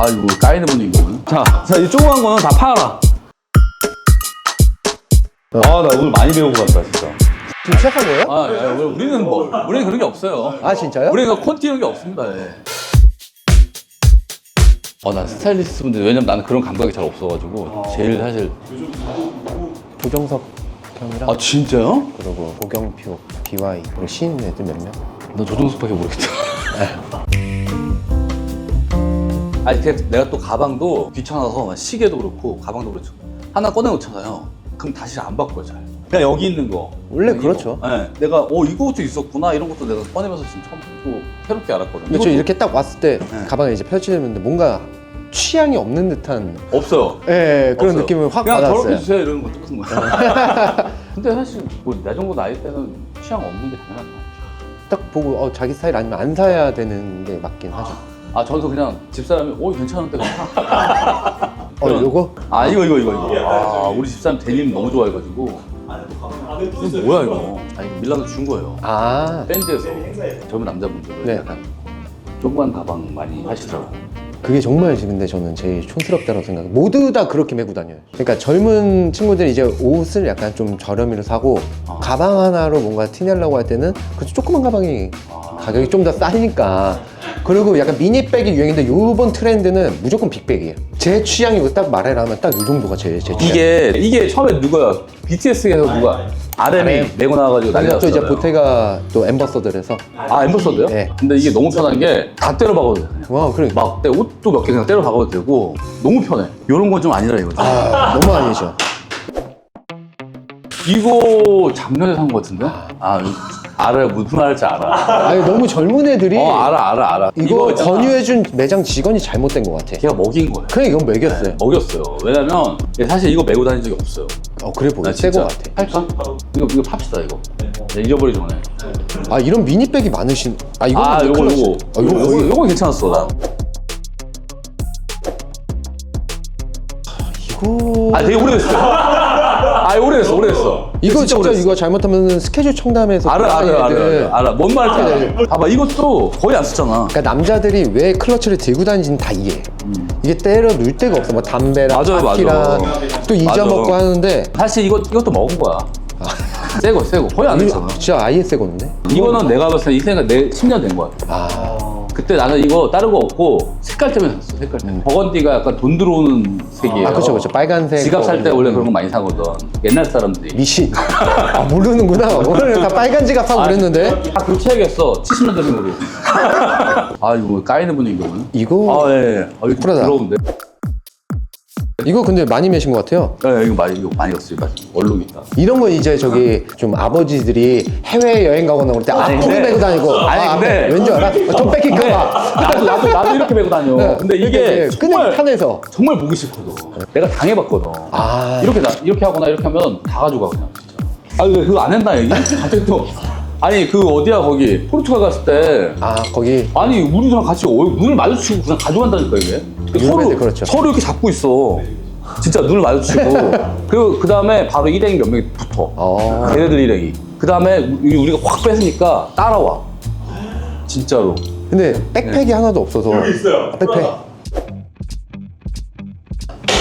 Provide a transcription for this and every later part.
아 이거 까이는 분위기거든. 자, 자, 이 조그만 거는 다 팔아라. 아, 나 오늘 많이 배우고 간다, 진짜. 지금 시작한 거예요? 아, 야, 우리- 우리는 뭐, 우리는 그런 게 없어요. 아 진짜요? 우리가 콘티 이런 게 없습니다. 예. 어, 난 스타일리스트 분들, 왜냐면 나는 그런 감각이 잘 없어가지고, 제일 사실. 조정석 형이랑 아, 진짜요? 그리고 고경표, BY 그리고 신인 애들 몇 명? 나 조정숙밖에 모르겠다. 아니, 그 내가 또 가방도 귀찮아서 시계도 그렇고 가방도 그렇죠. 하나 꺼내놓잖아요. 그럼 다시 안 바꿔요, 잘. 그냥 여기 있는 거. 원래. 그렇죠. 네, 내가 어 이것도 있었구나 이런 것도 내가 꺼내면서 지금 처음 또 새롭게 알았거든요. 근데 저 이것도 이렇게 딱 왔을 때 네. 가방에 이제 펼치는데 뭔가 취향이 없는 듯한 없어요. 예, 그런 없어요. 느낌을 확 그냥 받았어요. 더럽게 주세요 이러는 거 똑같은 거야. 근데 사실 뭐내 정도 나이 때는 취향 없는 게 당연한 거야. 딱 보고 어, 자기 스타일 아니면 안 사야 되는 게 맞긴 하죠. 아 저도 그냥 집사람이 오 괜찮은데 그냥 사. 어, 요거? 아 이거 이거 이거 이거. 아 우리 집사람 데님 너무 좋아해가지고. 이거 뭐야 이거? 아니 밀라노 준 거예요. 아, 밴드에서 젊은 남자분들은 네. 약간 조그만 가방 많이 하시더라고. 그게 정말 근데 저는 제일 촌스럽다고 생각해요. 모두 다 그렇게 메고 다녀요. 그러니까 젊은 친구들이 이제 옷을 약간 좀 저렴이로 사고 아. 가방 하나로 뭔가 티내려고 할 때는 그 조그만 가방이 아. 가격이 좀 더 싸니까 그리고 약간 미니백이 유행인데 요번 트렌드는 무조건 빅백이에요. 제 취향이고 딱 말해라 하면 딱요 정도가 제일 제 취향. 이게 이게 처음에 누가 BTS에서 누가 RM이 RM. 메고 나와가지고 난리 또 이제 났잖아요. 보테가 또 엠버서더에서 아 엠버서드요? 네. 근데 이게 너무 편한 게 다 때려 박아도 돼. 그냥. 와 그래 막막내 옷도 몇 개 그냥 때려 박아도 되고 너무 편해. 이런 건 좀 아니라 이거지. 아, 너무 아니죠. 이거 작년에 산 거 같은데? 아 알아요 무슨 말할지 알아. 아니 너무 젊은 애들이 어 알아 알아 알아. 이거 있잖아. 권유해준 매장 직원이 잘못된 것 같아. 걔가 먹인 거야. 그냥 이건 먹였어요. 먹였어요. 왜냐면 사실 이거 메고 다닌 적이 없어요. 어 그래 보여. 나 새거 진짜 같아. 할까? 이거 이거 팝시다 이거. 내가 잊어버리기 전에. 아 이런 미니백이 많으신. 아 이거 아 요거 요거. 아 이거 요거 거의 요거 괜찮았어 나. 이거. 아 되게 오래됐어. 아 오래됐어 오래됐어. 이거 진짜, 오래됐어. 이거 잘못하면 스케줄 청담에서 알아 알아 알아. 알아 알아 뭔 말인지 알아. 봐봐 이것도 거의 안 쓰잖아. 그러니까 남자들이 왜 클러치를 들고 다니지는 다 이해해. 이게 때려 누울 데가 없어. 뭐 담배랑 음. 맞아요, 맞아. 또 잊어먹고 맞아. 하는데 사실 이거 이것도 먹은 거야. 새거 새거 거의 안 이거 했잖아. 진짜 아예 새거는데. 이거는 내가 봤을 때 이 생각 내 10년 된 거야. 아 그때 나는 이거 다른 거 없고 색깔 때문에 샀어 색깔 때문에. 버건디가 약간 돈 들어오는 색이에요. 아, 그쵸, 그쵸. 빨간색 지갑 살 때 거. 원래 그런 거 많이 사거든. 옛날 사람들이. 미신. 아 모르는구나. 오늘 다 빨간 지갑 사고 그랬는데. 아 교체하겠어. 70년 전 생으로. 아 이거 까이는 분위기거든. 이거 아 예. 예. 아, 이거 쿨하다. 부러운데. 이거 근데 많이 매신 것 같아요. 예, 이거 많이 이거 많이 갔어요. 얼룩 있다. 이런 건 이제 저기 좀 아버지들이 해외 여행 가거나 그럴 때 아니, 앞으로 근데- 메고 다니고 아니, 아, 근데- 앞에 왠지 알아? 어, 돈 뺏길까봐 나도 나도 나도 이렇게 메고 다녀. 근데 이게 끄는 정말 편해서 정말 보기 싫거든. 내가 당해봤거든. 아. 이렇게 나, 이렇게 하거나 이렇게 하면 다 가져가 그냥 진짜. 아 근데 그거 안 했나 얘기? 갑자기 또 아니 그 어디야 거기 포르투갈 갔을 때 아 거기 아니 우리랑 같이 얼- 눈을 마주치고 그냥 가져간다니까 이게. 애들 서로 그렇죠. 서로 이렇게 잡고 있어. 진짜 눈을 마주치고 그리고 그 다음에 바로 일행이 몇 명이 붙어. 어. 걔네들 일행이. 그 다음에 우리가 확 뺏으니까 따라와. 진짜로. 근데 백팩이 하나도 없어서 여기 있어요 백팩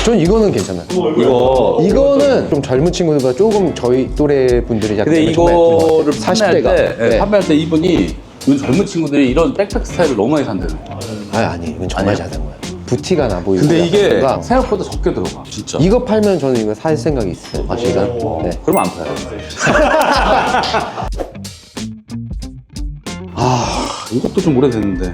전 이거는 괜찮아요 이거 이거는 좀 젊은 친구들보다 조금 저희 또래 분들이 약간 근데 정말 예쁜 것 같아요. 이거를 판매할 40대가 때 예, 네. 판매할 때 이분이 요즘 젊은 친구들이 이런 백팩 스타일을 너무 많이 산대요. 아 아니 이건 정말 아니야? 잘된 거야 부티가 나 보이고 근데 이게 약간 뭔가 생각보다 적게 들어가. 진짜. 이거 팔면 저는 이거 살 생각이 있어요 아 진짜 네. 그러면 안 팔아요. 아 이것도 좀 오래됐는데.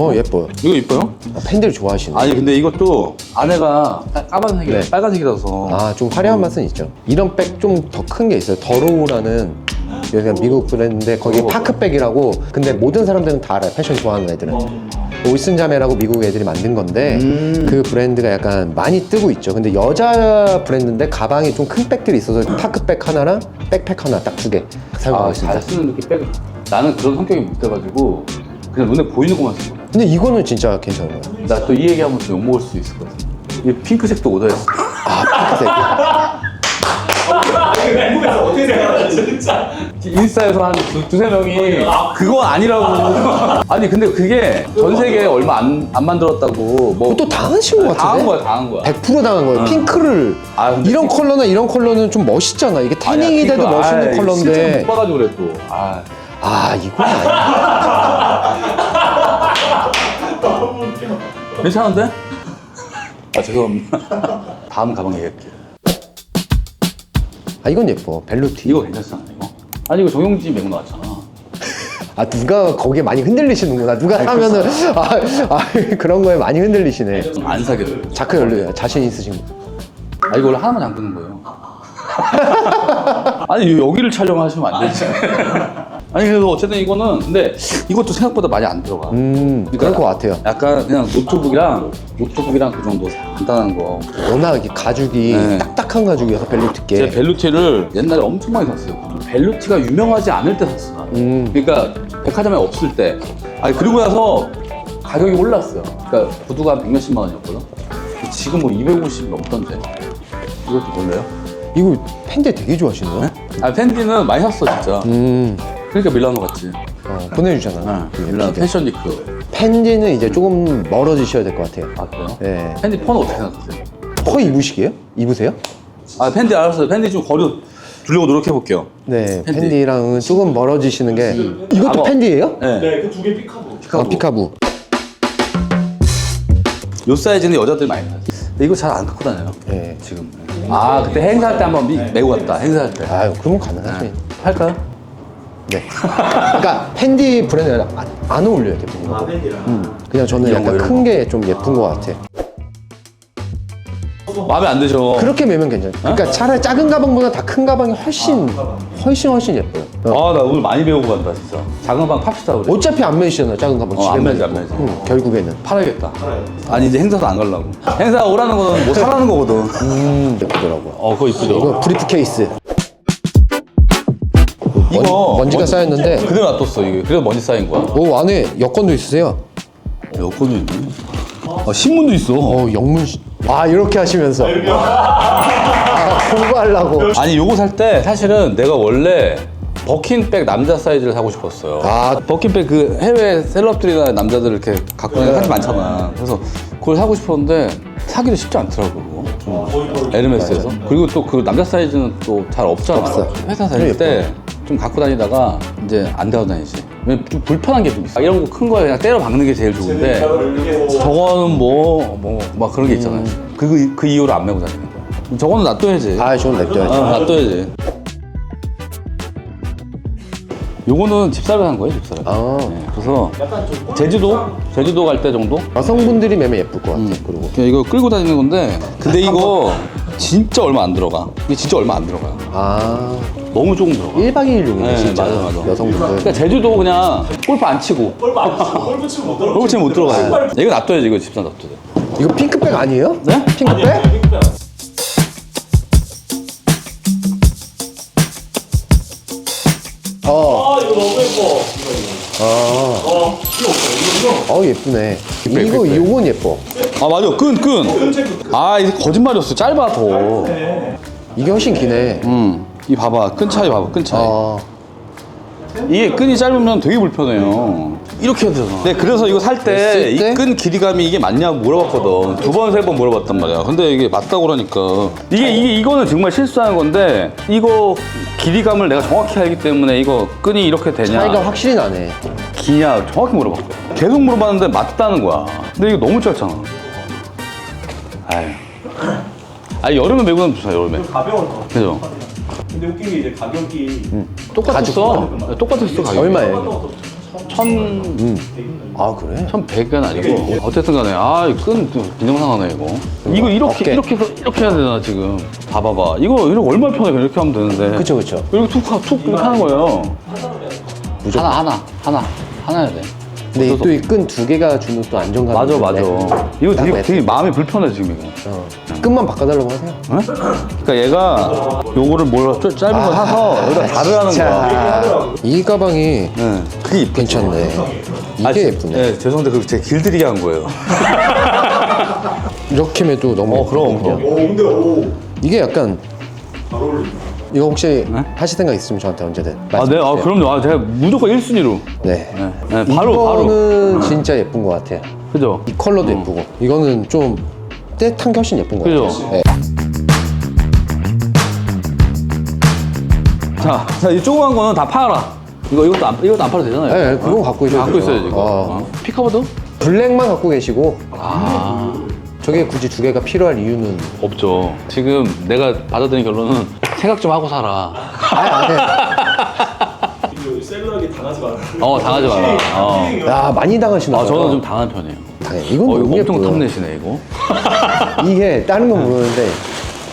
어 예뻐요 이거 이뻐요? 아, 팬들이 좋아하시네 아니 근데 이것도 안에가 까만색이 네. 빨간색이라서 아 좀 화려한 맛은 있죠 이런 백 좀 더 큰 게 있어요 더로우라는 여기가 미국 브랜드인데 거기. 파크백이라고 근데 모든 사람들은 다 알아요 패션 좋아하는 애들은 올슨 자매라고 미국 애들이 만든 건데 음. 그 브랜드가 약간 많이 뜨고 있죠. 근데 여자 브랜드인데 가방이 좀 큰 백들이 있어서 파크백 하나랑 백팩 하나 딱 두 개 사용하고 아, 있습니다. 잘 쓰는 이렇게 백을. 나는 그런 성격이 못 돼가지고 그냥 눈에 보이는 것만 쓰고. 근데 이거는 진짜 괜찮은 거예요. 나또 이 얘기하면 또 욕먹을 수 있을 것 같아. 이 핑크색도 오더했어. 아 파크색 궁금해서 어떻게 생각하는지 진짜. 인스타에서 한 두, 두세 명이 그거 아니라고. 아니 근데 그게 전 세계에 얼마 안, 안 만들었다고 뭐 또 당하신 것 당한 같은데? 거야 당한 거야. 100% 당한 거예요. 핑크를 아, 근데 이런 핑크- 컬러나 이런 컬러는 좀 멋있잖아. 이게 태닝이 아니야, 돼도 멋있는 아이, 실제로 컬러인데. 못 봐가지고 그래 또. 아, 아 이건 아니야. 괜찮은데? 아 죄송합니다. 다음 가방 얘기할게요. 아 이건 예뻐. 벨루티. 이거 괜찮잖아 이거. 아니 이거 정용진 메고 나왔잖아. 아 누가 거기에 많이 흔들리시는구나. 누가 하면은 아, 아 그런 거에 많이 흔들리시네. 안 사겠다. 자크 열려요. 자신 있으신 분. 아 이거 원래 하나만 잠그는 거예요. 아니 여기를 촬영하시면 안 되지. 아니 그래서 어쨌든 이거는 근데 이것도 생각보다 많이 안 들어가. 음 그럴 것 같아요. 약간 그냥 노트북이랑 노트북이랑 그 정도 간단한 거. 워낙 이게 가죽이 네. 딱딱한 가죽이어서 벨루티께. 제가 벨루티를 옛날에 엄청 많이 샀어요. 벨루티가 유명하지 않을 때 샀어. 나는. 음. 그러니까 백화점에 없을 때. 아니 그리고 나서 가격이 올랐어요. 그러니까 구두가 한 100몇십만 원이었거든. 지금 뭐 250 넘던데. 이것도 몰라요? 이거 팬데 되게 좋아하시네요. 아 팬티는 많이 샀어 진짜. 음 그러니까 밀라노 갔지. 어, 보내주잖아. 그 밀라노 패션 위크. 팬디는 이제 조금 멀어지셔야 될 것 같아요. 아 그래요? 네. 팬티 폰은 어떻게 생각하세요? 허 입으시게요? 입으세요? 아 팬티 알았어요. 팬티 좀 거리 두려고 노력해 볼게요. 네, 팬디. 팬디랑은 조금 멀어지시는 게 이것도 악어. 팬디예요? 네. 네, 그 두개 픽하고. 아, 피카부. 요 사이즈는 여자들 많이 사요. 근데 이거 잘 안 갖고 다녀요. 네. 지금. 아 그때 행사할 때 한번 미- 메고 갔다. 행사할 때. 아유, 그러면 가능하죠. 할까요? 네. 그러니까 팬디 브랜드가 안, 안 어울려요, 대표님. 아, 팬이랑. 그냥 저는 이런 거, 약간 이런 큰 게 좀 예쁜 것 같아. 마음에 안 드셔. 그렇게 매면 괜찮아요. 그러니까 차라리 작은 가방보다 다 큰 가방이 훨씬, 훨씬 훨씬 예뻐요. 어. 아 나 오늘 많이 배우고 간다 진짜. 작은 방 팝시다 그래. 어차피 안 매시잖아요, 작은 가방. 어, 집에 안 매지, 매고. 안 매지. 응, 결국에는. 팔아야겠다. 아니 이제 행사도 안 가려고. 행사 오라는 거는 뭐 사라는 거거든. 음, 예쁘더라고요. 어 그거 이쁘죠. 이거 브리프 케이스. 이거 먼, 지가 먼지- 쌓였는데, 그대로 놔뒀어 이게. 그래서 먼지 쌓인 거야. 오, 안에 여권도 있으세요? 여권도 있네. 아 신문도 있어. 어, 영문. 시- 아, 이렇게 하시면서. 아, 공부하려고. 아니 요거 살 때 사실은 내가 원래 버킨백 남자 사이즈를 사고 싶었어요. 아. 버킨백 그 해외 셀럽들이나 남자들 이렇게 갖고 다니는 사람이 많잖아. 그래서 그걸 사고 싶었는데 사기도 쉽지 않더라고 그거. 좀 에르메스에서. 그리고 또 그 남자 사이즈는 또 잘 없잖아. 회사 다닐 때 좀 갖고 다니다가 이제 안 되어 다니지. 왜냐면 좀 불편한 게 좀 있어. 이런 거 큰 거에 그냥 때려 박는 게 제일 좋은데 저거는 뭐 뭐 막 그런 게 있잖아요. 그, 그 이유로 안 메고 다니는 거야. 저거는 놔둬야지. 아, 저는 냅둬야죠. 어, 놔둬야지. 요거는 집사를 한 거예요, 집사를. 아. 네, 그래서 제주도? 제주도 갈 때 정도? 여성분들이 매면 예쁠 것 같아. 음. 그리고 그냥 이거 끌고 다니는 건데 근데 이거 진짜 얼마 안 들어가. 이게 진짜 얼마 안 들어가요. 아 너무 조금 들어가. 1박 2일용이네 네, 진짜 맞아, 맞아. 여성분들. 그러니까 제주도 그냥 골프 안 치고 골프 안 치고 골프 치고 못 들어. 골프 치면 못 들어가요. 이거 놔둬야지, 이거 집사 놔둬야 이거 핑크백 아니에요? 네? 핑크백? 어, 아, 이거 너무 예뻐. 아, 어, 필요 없어. 이거 어 예쁘네. 핑크백, 이거 핑크백. 요건 예뻐. 아, 맞아. 끈, 끈. 끈체크. 아, 이게 거짓말이었어. 짧아, 더. 이게 훨씬 기네. 음. 이 봐봐. 끈 차이 봐봐. 끈 차이. 어, 이게 끈이 짧으면 되게 불편해요. 이렇게 해야 되잖아. 네, 그래서 이거 살때쓸이 때? 끈 길이감이 이게 맞냐고 물어봤거든. 두 번, 세 번 물어봤단 말이야. 근데 이게 맞다고 그러니까. 이게, 이게, 이거는 정말 실수하는 건데, 이거 길이감을 내가 정확히 알기 때문에 이거 끈이 이렇게 되냐, 차이가 확실히 나네. 기냐, 정확히 물어봤거든. 계속 물어봤는데 맞다는 거야. 근데 이거 너무 짧잖아. 아유. 아니, 여름에 메고 다니면 좋잖아, 여름에. 가벼울 거. 그죠? 근데 웃긴 게 이제 가격이 똑같았어. 똑같았어, 가격이. 얼마예요? 천, 아 그래? 1100은 아니고. 어쨌든 간에 아끈 비정상하네 이거. 이거 이렇게 어깨. 이렇게 해서 이렇게 해야 되나 지금? 봐봐봐. 이거 이거 얼마나 편해 이렇게 하면 되는데. 그쵸 그쵸. 이렇게 툭, 하- 툭 이렇게 하는 거예요. 하나 하나 하나. 하나 해야 돼 근데 또 이 끈 두 개가 주는 또 안정감이 맞아 맞아 있는데. 이거 딱 되게, 맞- 되게 마음이 불편해 지금 이거 어. 끈만 바꿔달라고 하세요. 어? 그러니까 얘가 요거를 뭘 좀 짧은 거 사서 여기다 다르라는 거야 자, 이 가방이 네. 그게 이쁘죠. 괜찮네. 이게 아, 지- 예쁘네. 네, 죄송한데 그제 길들이게 한 거예요 이렇게 매도 너무 어, 그럼, 예쁘거든요. 그럼. 오, 근데 오. 이게 약간 잘 어울린다. 이거 혹시 네? 하실 생각 있으면 저한테 언제든 아, 네, 아, 말씀해 주세요. 그럼요. 아, 제가 무조건 1순위로. 네. 네, 네, 바로, 바로. 이거는 진짜 예쁜 것 같아요. 그죠? 이 컬러도 예쁘고 이거는 좀 떼탄 게 훨씬 예쁜 것 그죠? 같아요. 네. 자, 자, 이 조그만 거는 다 팔아라. 이거, 이것도 안, 이것도 안 팔아도 되잖아요. 네, 그건 갖고 계셔도 갖고 돼요. 있어요, 지금. 어. 어. 피카보드? 블랙만 갖고 계시고 아, 저게 굳이 두 개가 필요할 이유는 없죠. 지금 내가 받아들인 결론은 생각 좀 하고 살아. 아예 안 해. 이거 셀러에게 당하지 마라. 어, 당하지 마라. 어. 야 많이 당하시나 아, 봐요. 저는 좀 당한 편이에요. 당해. 이건 어, 너무 이거 엄청 예뻐요. 탐내시네, 이거. 이게 다른 건 모르는데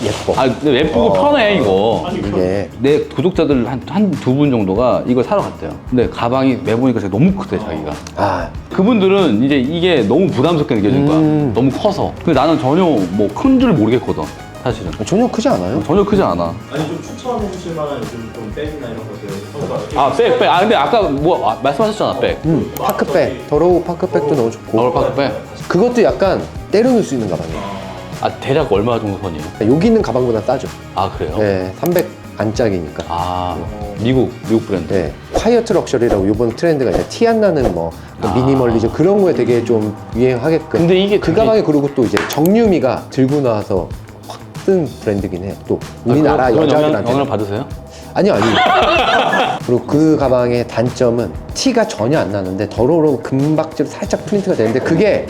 예뻐. 아, 근데 예쁘고 편해, 이거. 이게 내 구독자들 한 한 두 분 정도가 이걸 사러 갔대요. 근데 가방이 매보니까 진짜 너무 크대 자기가. 아 그분들은 이제 이게 너무 부담스럽게 느껴질 거야. 음. 너무 커서. 근데 나는 전혀 뭐 큰 줄 모르겠거든. 사실은. 전혀 크지 않아요. 전혀 크지 않아. 아니 좀 추천해 주실 만한 요즘 좀 백이나 이런 것들 선수가 아, 백, 백. 아, 근데 아까 뭐 아, 말씀하셨잖아, 백. 음, 파크백, 더러우 파크백도 너무 좋고 얼파크 백. 그것도 약간 때려놓을 수 있는 가방이에요. 아, 대략 얼마 정도 선이에요? 여기 있는 가방보다 싸죠. 아, 그래요? 네, 300 안짝이니까. 아, 미국, 미국 브랜드. 네, 콰이어트 럭셔리라고 이번 트렌드가 이제 티 안 나는 뭐 아. 미니멀리즘 그런 거에 되게 좀 유행하게끔. 근데 이게 그 되게- 가방이 그리고 또 이제 정유미가 들고 나와서 확 뜬 브랜드긴 해요. 또 우리나라 아, 그런 영향, 여자들한테. 영향을 받으세요? 아니요, 아니요. 그리고 그 가방의 단점은 티가 전혀 안 나는데 더러운 금박지로 살짝 프린트가 되는데 그게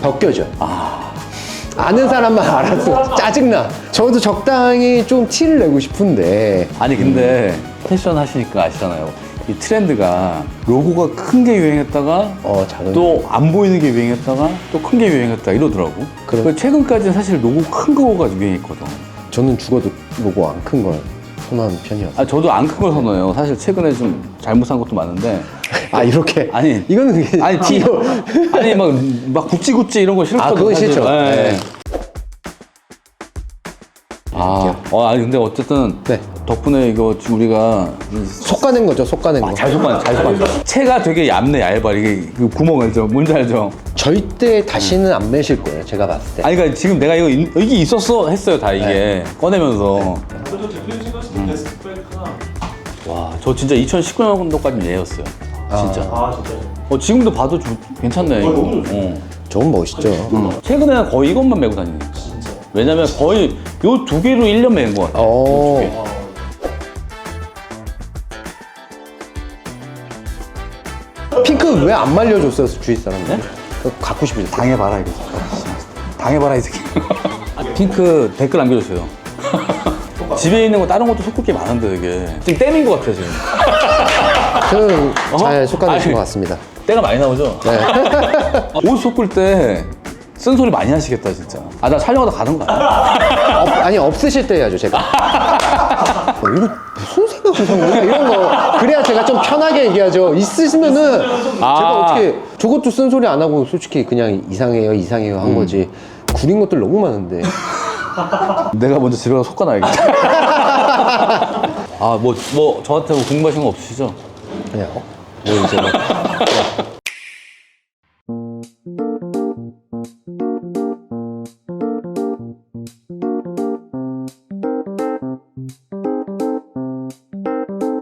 벗겨져. 아는 사람만 알아서 짜증나. 저도 적당히 좀 티를 내고 싶은데 아니 근데 패션 하시니까 아시잖아요. 이 트렌드가 로고가 큰 게 유행했다가 어 작은 또 안 보이는 게 유행했다가 또 큰 게 유행했다 이러더라고. 그래. 그 최근까지는 사실 로고 큰 거가 유행했거든. 저는 죽어도 로고 안 큰 걸 선호하는 편이어서. 아 저도 안 큰 걸 선호해요. 사실 최근에 좀 잘못 산 것도 많은데. 아 이렇게 아니 이거는 그게 아니 티 아니 막막 구찌 구찌 이런 거 싫거든. 아, 그건. 싫죠. 예. 네. 아, 어, 아니 근데 어쨌든 네. 덕분에 이거 지금 우리가 이 속가는 거죠, 속가는 거. 잘 속간 잘 속간 채가 되게 얇네 얇아 이게 그 구멍 알죠 뭔지 알죠 절대 다시는 안 매실 거예요, 제가 봤을 때. 아니 그러니까 지금 내가 이거 이- 이게 있었어 했어요 다 이게 네. 꺼내면서 대표님 생각하실 때 베스트 백 하나. 와 저 진짜 2019년도까지 얘였어요 진짜 아 진짜. 어, 지금도 봐도 좀 괜찮네 이거 너무 좋죠. 어. 저건 멋있죠. 최근에는 거의 이것만 메고 다니네 진짜. 왜냐면 거의 요 두 개로 1년 매는 것 같아 어. 핑크 왜 안 말려줬어요, 주위 사람들? 그거 갖고 싶으죠. 당해봐라 이거 당해봐라 이 새끼 핑크 댓글 남겨주세요 집에 있는 거 다른 것도 섞을 게 많은데 이게 지금 땜인 것 같아 지금 저는 잘 속가내신 아니. 것 같습니다. 때가 많이 나오죠? 네. 옷 섞을 때 쓴소리 많이 하시겠다 진짜 아 나 촬영하다 가는 거 아니야? 없, 아니 없으실 때 해야죠 제가 어, 이거 무슨 생각을 한 거야 이런 거 그래야 제가 좀 편하게 얘기하죠 있으시면은 제가 아. 어떻게 저것도 쓴소리 안 하고 솔직히 그냥 이상해요 이상해요 한 거지 구린 것들 너무 많은데 내가 먼저 집에 가서 솎아놔야겠다 아뭐 뭐 저한테 뭐 궁금하신 거 없으시죠? 그냥 어? 뭐